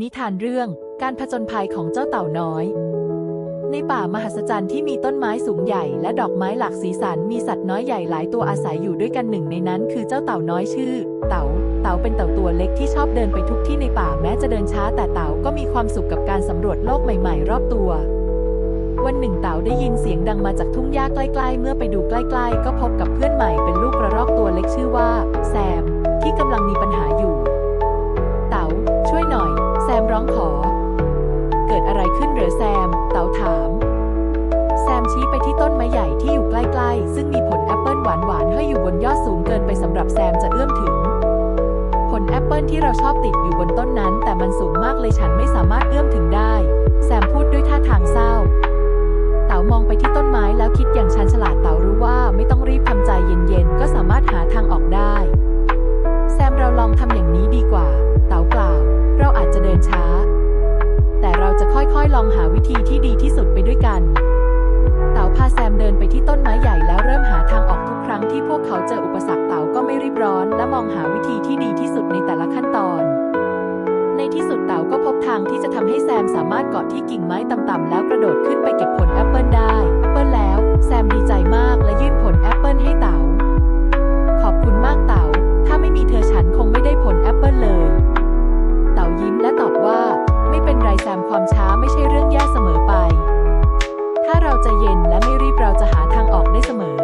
นิทานเรื่องการผจญภัยของเจ้าเต่าน้อย ในป่ามหัศจรรย์ที่มีต้นไม้สูงใหญ่และดอกไม้หลากสีสันมีสัตว์น้อยใหญ่หลายตัวอาศัยอยู่ด้วยกันหนึ่งในนั้นคือเจ้าเต่าน้อยชื่อ เต่า เต่าเป็นเต่าตัวเล็กที่ชอบเดินไปทุกที่ในป่าแม้จะเดินช้าแต่เต่าก็มีความสุขกับการสำรวจโลกใหม่ๆ รอบตัว วันหนึ่งเต่าได้ยินเสียงดังมาจากทุ่งหญ้าใกล้ๆ เมื่อไปดูใกล้ ๆ ก็พบกับเพื่อนใหม่เป็นลูกกระรอกตัว ขึ้นเหรอแซม เต๋าถาม แซมชี้ไปที่ต้นไม้ใหญ่ที่อยู่ใกล้ๆ ซึ่งมีผลแอปเปิลหวานๆห้อยอยู่บนยอดสูงเกินไปสำหรับแซมจะเอื้อมถึง ผลแอปเปิลที่เราชอบติดอยู่บนต้นนั้น แต่มันสูงมากเลยฉันไม่สามารถเอื้อมถึงได้ แซมพูดด้วยท่าทางเศร้า อยๆ ลองหาวิธีที่ดีที่สุดไปด้วยกัน เต๋าพาแซมเดินไปที่ต้นไม้ใหญ่แล้วเริ่มหาทางออกทุกครั้งที่พวกเขาเจออุปสรรคเต๋าก็ไม่รีบร้อน และมองหาวิธีที่ดีที่สุดในแต่ละขั้นตอน ในที่สุดเต๋าก็พบทางที่จะทำให้แซมสามารถเกาะที่กิ่งไม้ต่ำๆแล้วกระโดดขึ้นไปเก็บผลแอปเปิลได้ จะเย็นและไม่รีบเราจะหาทางออกได้เสมอ